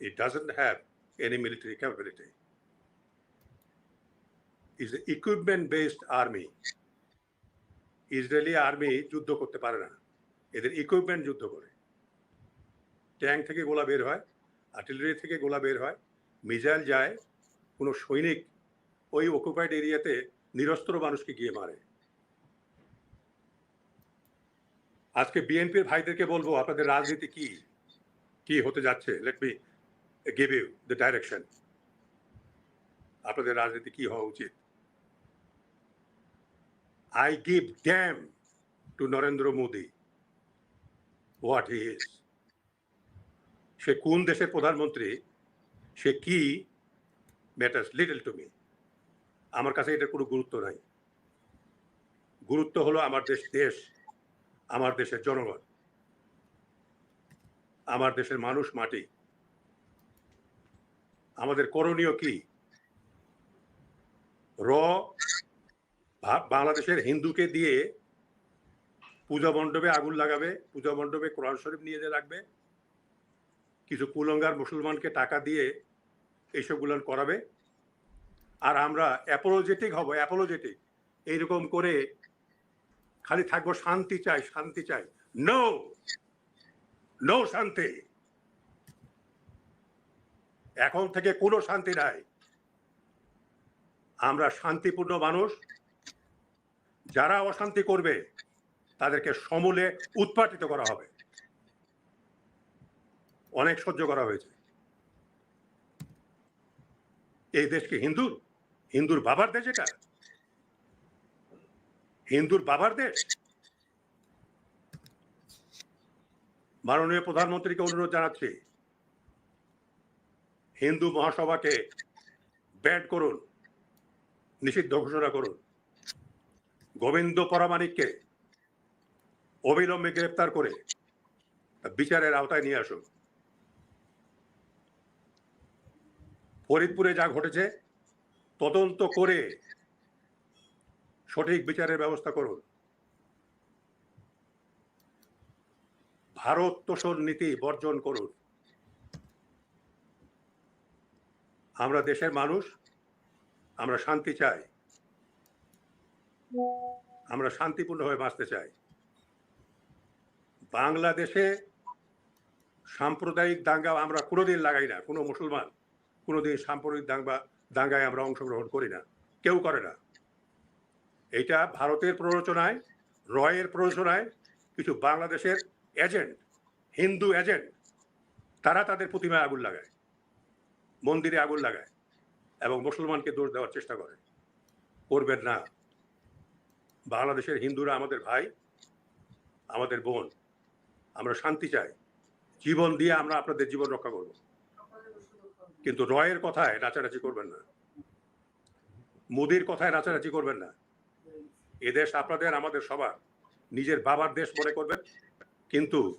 It doesn't have any military capability. It's an equipment-based army. Israeli army যুদ্ধ করতে পারে না। এদের ইকুইপমেন্ট যুদ্ধ করে। ট্যাঙ্ক থেকে গোলা বের হয় আর্টিলারি থেকে গোলা বের হয় মিসাইল যায়, কোনো সৈনিক ওই অকুপাইড এরিয়াতে নিরস্ত্র মানুষকে গিয়ে মারে। আজকে বিএনপির ভাইদেরকে বলব, আপনাদের রাজনীতি কি? কি হতে যাচ্ছে? Let me give you the direction আপনাদের রাজনীতি কি হওয়া উচিত? I give damn to Narendra Modi what he is সে কোন দেশের প্রধানমন্ত্রী, সে কি ম্যাটার্স লিটল টু মি আমার কাছে এটার কোনো গুরুত্ব নাই। গুরুত্ব হলো আমার দেশ দেশ, আমার দেশের জনগণ, আমার দেশের মানুষ মাটি। আমাদের করণীয় কি? র বাংলাদেশের হিন্দুকে দিয়ে পূজা মণ্ডপে আগুন লাগাবে, পূজা মণ্ডপে কোরআন শরীফ নিয়ে যে রাখবে, কিছু কুলঙ্গার মুসলমানকে টাকা দিয়ে এইসবগুলো করাবে, আর আমরা অ্যাপোলজেটিক হব অ্যাপোলজেটিক এইরকম করে খালি থাকব শান্তি চাই শান্তি চাই। নো নো শান্তি! এখন থেকে কোনো শান্তি নাই। আমরা শান্তিপূর্ণ মানুষ। যারা অশান্তি করবে, তাদেরকে সমূলে উৎপাটিত করা হবে। অনেক সহ্য করা হয়েছে। এই দেশ কি হিন্দুর হিন্দুর বাবার দেশ এটা? হিন্দুর বাবার দেশ? মাননীয় প্রধানমন্ত্রীকে অনুরোধ জানাচ্ছি। হিন্দু মহাসভাকে ব্যান্ড করুন, নিষিদ্ধ ঘোষণা করুন। গোবিন্দ পরামানিককে অবিলম্বে গ্রেপ্তার করে বিচারের আওতায় নিয়ে আসুন। ফরিদপুরে যা ঘটেছে, তদন্ত করে সঠিক বিচারের ব্যবস্থা করুন। ভারত তোষণ নীতি বর্জন করুন। আমরা দেশের মানুষ, আমরা শান্তি চাই। আমরা শান্তিপূর্ণভাবে বাঁচতে চাই। বাংলাদেশে সাম্প্রদায়িক দাঙ্গা আমরা কোনোদিন লাগাই না। কোনো মুসলমান কোনোদিন সাম্প্রদায়িক দাঙ্গা, দাঙ্গায় আমরা অংশগ্রহণ করি না। কেউ করে না। এটা ভারতের প্ররোচনায়, রয়ের প্ররোচনায় কিছু বাংলাদেশের এজেন্ট, হিন্দু এজেন্ট, তারা তাদের প্রতিমায় আগুন লাগায়। মন্দিরে আগুন লাগায় এবং মুসলমানকে দোষ দেওয়ার চেষ্টা করে। করবেন না। বাংলাদেশের হিন্দুরা আমাদের ভাই, আমাদের বোন, আমরা শান্তি চাই। জীবন দিয়ে আমরা আপনাদের জীবন রক্ষা করব। কিন্তু রয়ের কথায় নাচানাচি করবেন না। মোদির কথায় নাচানাচি করবেন না। এদেশ আপনাদের, আমাদের সবার। নিজের বাবার দেশ মনে করবেন, কিন্তু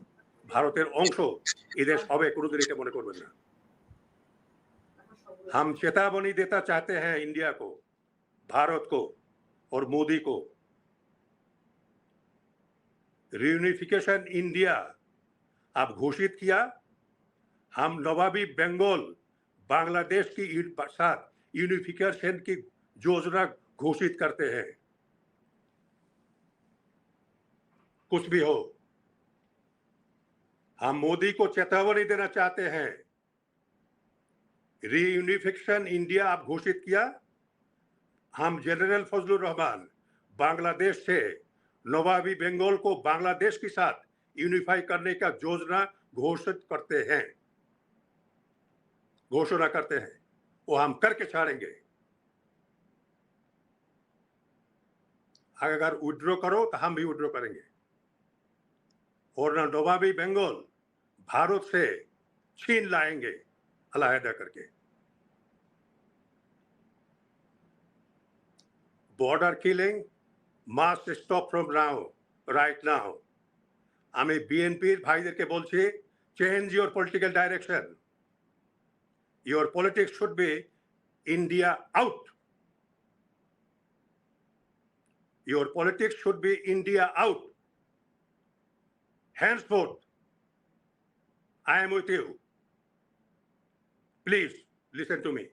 ভারতের অংশ এদেশ হবে কোনোদিন এটা মনে করবেন না। हम चेतावनी देता चाहते हैं इंडिया को, भारत को और मोदी को। रियूनिफिकेशन इंडिया आप घोषित किया। हम नवाबी बंगाल, बांग्लादेश की साथ यूनिफिकेशन की योजना घोषित करते हैं। कुछ भी हो, हम मोदी को चेतावनी देना चाहते हैं। रीयूनिफिकेशन इंडिया आप घोषित किया? हम जनरल फजलुर रहमान बांग्लादेश से नवाबी बंगाल को बांग्लादेश के साथ यूनिफाई करने का योजना घोषित करते हैं। घोषणा करते हैं। वो हम करके छाड़ेंगे। अगर विड्रॉ करो तो हम भी विड्रॉ करेंगे। और न नवाबी बंगाल भारत से छीन लाएँगे। अलहदा करके border killing must stop from now right now আমি বিএনপির ভাইদেরকে বলছি change your political direction your politics should be India out your politics should be India out henceforth i am with you Please listen to me.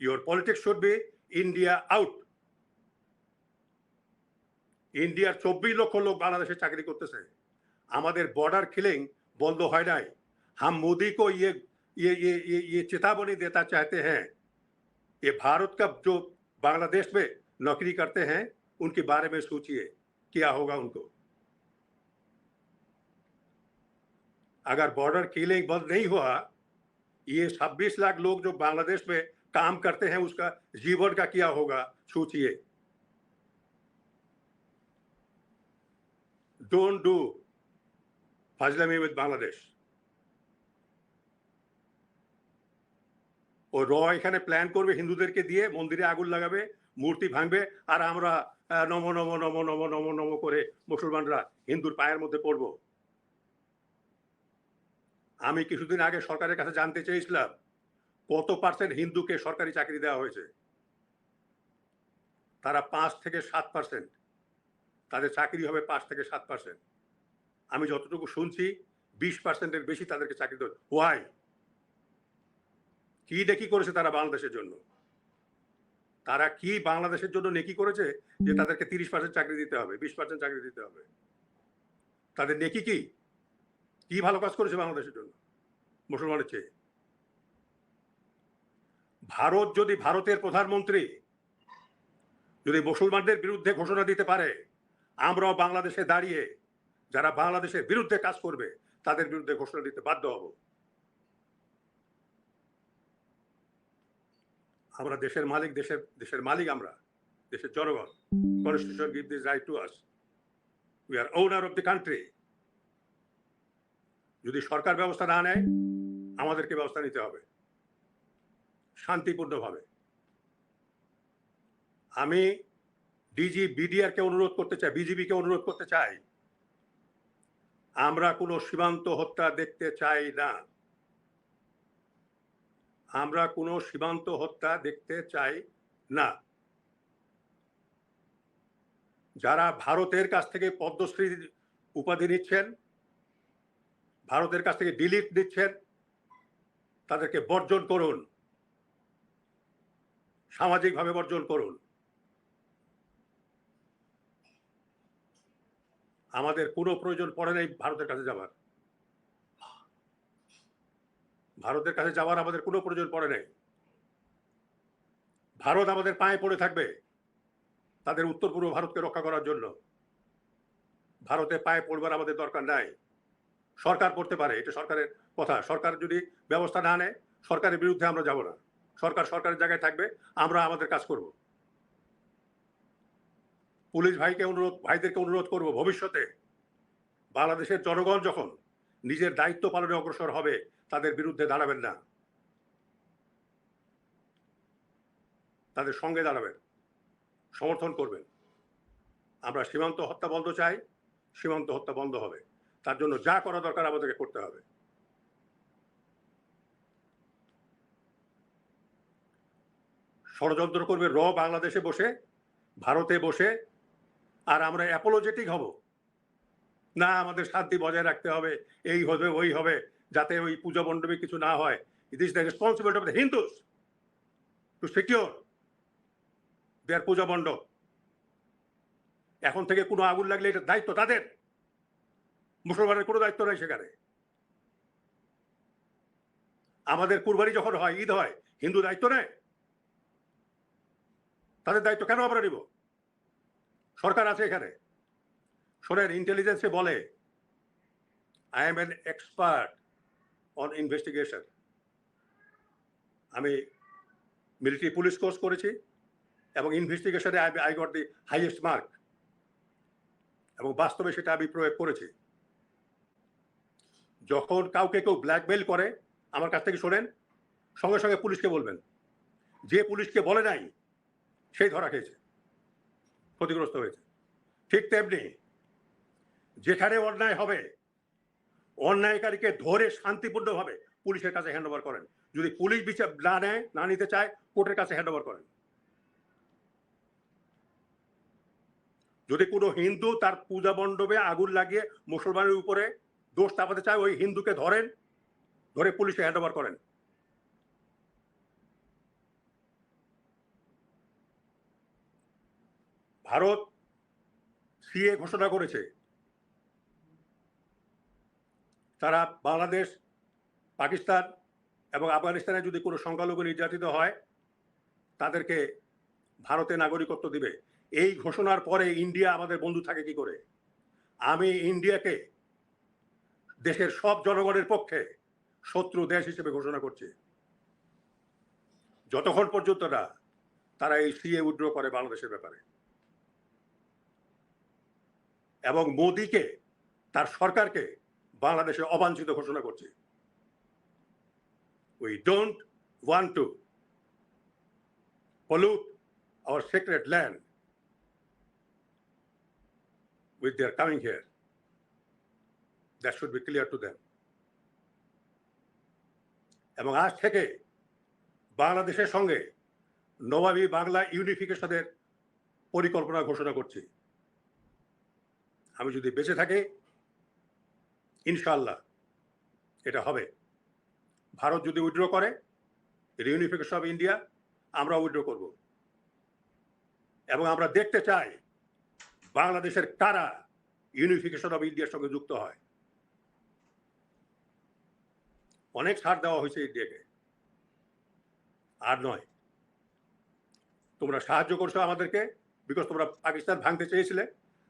Your politics should be India out. ইন্ডিয়ার চব্বিশ লক্ষ লোক বাংলাদেশে চাকরি করতেছে আমাদের border killing বন্ধ হয় নাই हम मोदी को ये ये ये ये ये चेतावनी देता चाहते हैं ये भारत का जो बांग्लादेश में नौकरी करते हैं उनके बारे में सोचिए क्या होगा उनको अगर बॉर्डर किलिंग बंद नहीं हुआ ये 26 लाख लोग जो बांग्लादेश में काम करते हैं उसका जीवन का क्या होगा सोचिए डोंट डू फाजलामी विद बांग्लादेश ও র এখানে প্ল্যান করবে হিন্দুদেরকে দিয়ে মন্দিরে আগুন লাগাবে মূর্তি ভাঙবে আর আমরা আহ, নম নম নম নম নম নম করে মুসলমানরা হিন্দুর পায়ের মধ্যে পড়ব আমি কিছুদিন আগে সরকারের কাছে জানতে চেয়েছিলাম কত পার্সেন্ট হিন্দুকে সরকারি চাকরি দেওয়া হয়েছে। তারা পাঁচ থেকে সাত পার্সেন্ট। তাদের চাকরি হবে পাঁচ থেকে সাত পার্সেন্ট। আমি যতটুকু শুনছি, বিশ পার্সেন্টের বেশি তাদেরকে চাকরি দেবে ওয়াই কি দেখি করেছে তারা বাংলাদেশের জন্য? তারা কি বাংলাদেশের জন্য নেকি করেছে যে তাদেরকে তিরিশ পার্সেন্ট চাকরি দিতে হবে, বিশ পার্সেন্ট চাকরি দিতে হবে? তাদের নেকি কি? কি ভালো কাজ করেছে বাংলাদেশের জন্য? মুসলমানের চেয়ে। ভারত যদি ভারতের প্রধানমন্ত্রী যদি মুসলমানদের বিরুদ্ধে ঘোষণা দিতে পারে, আমরাও বাংলাদেশে দাঁড়িয়ে যারা বাংলাদেশের বিরুদ্ধে কাজ করবে, তাদের বিরুদ্ধে ঘোষণা দিতে বাধ্য হব। আমরা দেশের মালিক, দেশের দেশের মালিক আমরা, দেশের জনগণ। Constitution give this right to us we are owner of the country যদি সরকার ব্যবস্থা না নেয়, আমাদেরকে ব্যবস্থা নিতে হবে। শান্তিপূর্ণভাবে। আমি ডিজি, বিডিআরকে অনুরোধ করতে চাই, বিজিবিকে অনুরোধ করতে চাই, আমরা কোনো সীমান্ত হত্যা দেখতে চাই না। আমরা কোনো সীমান্ত হত্যা দেখতে চাই না। যারা ভারতের কাছ থেকে পদ্মশ্রী উপাধি নিচ্ছেন ভারতের কাছ থেকে ডিলিট নিচ্ছেন তাদেরকে বর্জন করুন। সামাজিকভাবে বর্জন করুন। আমাদের কোনো প্রয়োজন পড়ে নাই ভারতের কাছে যাবার। ভারতের কাছে যাওয়ার আমাদের কোনো প্রয়োজন পড়ে নাই। ভারত আমাদের পায়ে পড়ে থাকবে তাদের উত্তর পূর্ব ভারতকে রক্ষা করার জন্য। ভারতে পায়ে পড়বার আমাদের দরকার নাই। সরকার করতে পারে, এটা সরকারের কথা। সরকার যদি ব্যবস্থা না নেয়, সরকারের বিরুদ্ধে আমরা যাব না। সরকার সরকারের জায়গায় থাকবে, আমরা আমাদের কাজ করব। পুলিশ ভাইকে অনুরোধ, ভাইদেরকে অনুরোধ করব, ভবিষ্যতে বাংলাদেশের জনগণ যখন নিজের দায়িত্ব পালনে অগ্রসর হবে, তাদের বিরুদ্ধে দাঁড়াবেন না। তাদের সঙ্গে দাঁড়াবেন, সমর্থন করবেন। আমরা সীমান্ত হত্যা বন্ধ চাই, সীমান্ত হত্যা বন্ধ হবে। তার জন্য যা করা দরকার আমাদেরকে করতে হবে। ষড়যন্ত্র করবে র বাংলাদেশে বসে, ভারতে বসে, আর আমরা অ্যাপোলজেটিক হব। না, আমাদের শান্তি বজায় রাখতে হবে, এই হবে, ওই হবে, যাতে ওই পূজা মণ্ডপে কিছু না হয়। It is the responsibility of the Hindus to secure their puja mandap. এখন থেকে কোনো আগুন লাগলে এটা দায়িত্ব তাদের। মুসলমানের কোনো দায়িত্ব নেই সেখানে। আমাদের কুরবানি যখন হয়, ঈদ হয়, হিন্দু দায়িত্ব নেয়। তাদের দায়িত্ব কেন আমরা নিব? সরকার আছে এখানে। শোনেন ইন্টেলিজেন্সে বলে I am an expert on investigation আমি মিলিটারি পুলিশ কোর্স করেছি এবং ইনভেস্টিগেশনে I got the highest mark এবং বাস্তবে সেটা আমি প্রয়োগ করেছি। যখন কাউকে কেউ ব্ল্যাকমেল করে, আমার কাছ থেকে শোনেন, সঙ্গে সঙ্গে পুলিশকে বলবেন। যে পুলিশকে বলে নাই সেই ধরা খেয়েছে, ক্ষতিগ্রস্ত হয়েছে। ঠিক তেমনি যেখানে অন্যায় হবে, অন্যায়কারীকে ধরে শান্তিপূর্ণভাবে পুলিশের কাছে হ্যান্ড ওভার করেন। যদি পুলিশ বিচার না নেয়, না নিতে চায়, কোর্টের কাছে হ্যান্ড ওভার করেন। যদি কোনো হিন্দু তার পূজা মণ্ডপে আগুন লাগিয়ে মুসলমানের উপরে দোষ চাপাতে চায় ওই হিন্দুকে ধরেন, ধরে পুলিশে হ্যান্ড ওভার করেন। ভারত সিএ ঘোষণা করেছে, তারা বাংলাদেশ, পাকিস্তান এবং আফগানিস্তানে যদি কোনো সংখ্যালঘু নির্যাতিত হয়, তাদেরকে ভারতে নাগরিকত্ব দিবে। এই ঘোষণার পরে ইন্ডিয়া আমাদের বন্ধু থাকে কি করে? আমি ইন্ডিয়াকে দেশের সব জনগণের পক্ষে শত্রু দেশ হিসেবে ঘোষণা করছে। যতক্ষণ পর্যন্ত না তারা এই সিএ উইড্র করে বাংলাদেশের ব্যাপারে। এবং মোদিকে, তার সরকারকে বাংলাদেশে অবাঞ্ছিত ঘোষণা করছে। We don't want to pollute our sacred land with their coming here. That should be clear to them. এবং আজ থেকে বাংলাদেশের সঙ্গে নবাবী বাংলা ইউনিফিকেশনের পরিকল্পনা ঘোষণা করছি। আমি যদি বেঁচে থাকি ইনশাল্লাহ এটা হবে। ভারত যদি উইড্র করে ইউনিফিকেশন অফ ইন্ডিয়া আমরা উইড্র করব। এবং আমরা দেখতে চাই, বাংলাদেশের কারা ইউনিফিকেশন অফ ইন্ডিয়ার সঙ্গে যুক্ত হয়। অনেক ছাড় দেওয়া হয়েছে এই ইন্ডিয়াকে আর নয়, তোমরা সাহায্য করছ আমাদেরকে বিকজ তোমরা পাকিস্তান ভাঙতে চেয়েছিলে,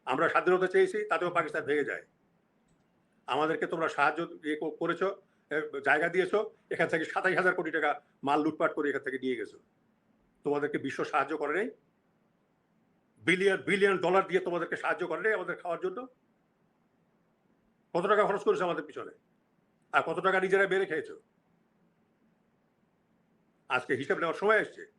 আমরা স্বাধীনতা চেয়েছি, তাতেও পাকিস্তান ভেঙে যায়। আমাদেরকে তোমরা সাহায্য ইয়ে করেছ জায়গা দিয়েছ, এখান থেকে সাতাশ হাজার কোটি টাকা মাল লুটপাট করে এখান থেকে নিয়ে গেছো। তোমাদেরকে বিশ্ব সাহায্য করে নেই। বিলিয়ন বিলিয়ন ডলার দিয়ে তোমাদেরকে সাহায্য করে নেই আমাদের খাওয়ার জন্য। কত টাকা খরচ করেছে আমাদের পিছনে? আর কত টাকা নিজেরা বেড়ে খেয়েছ? আজকে হিসাব নেওয়ার সময় এসছে।